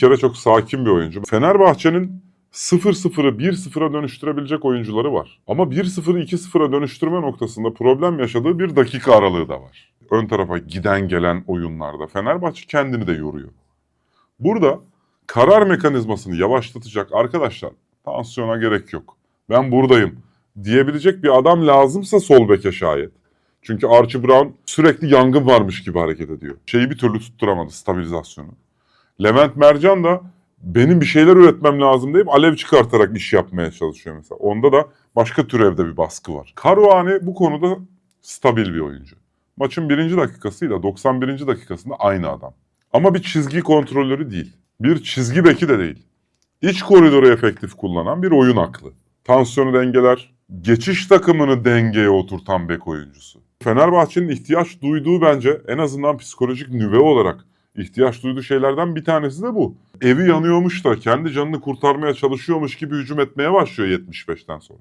kere çok sakin bir oyuncu. Fenerbahçe'nin 0-0'ı 1-0'a dönüştürebilecek oyuncuları var. Ama 1-0'ı 2-0'a dönüştürme noktasında problem yaşadığı bir dakika aralığı da var. Ön tarafa giden gelen oyunlarda Fenerbahçe kendini de yoruyor. Burada karar mekanizmasını yavaşlatacak arkadaşlar tansiyona gerek yok. Ben buradayım diyebilecek bir adam lazımsa sol beke şayet. Çünkü Archie Brown sürekli yangın varmış gibi hareket ediyor. Şeyi bir türlü tutturamadı stabilizasyonu. Levent Mercan da benim bir şeyler üretmem lazım deyip alev çıkartarak iş yapmaya çalışıyor mesela. Onda da başka türevde bir baskı var. Karuani bu konuda stabil bir oyuncu. Maçın birinci dakikasıyla 91. dakikasında aynı adam. Ama bir çizgi kontrolörü değil. Bir çizgi beki de değil. İç koridoru efektif kullanan bir oyun aklı. Tansiyonu dengeler, geçiş takımını dengeye oturtan bek oyuncusu. Fenerbahçe'nin ihtiyaç duyduğu bence en azından psikolojik nüve olarak ihtiyaç duyduğu şeylerden bir tanesi de bu. Evi yanıyormuş da kendi canını kurtarmaya çalışıyormuş gibi hücum etmeye başlıyor 75'ten sonra.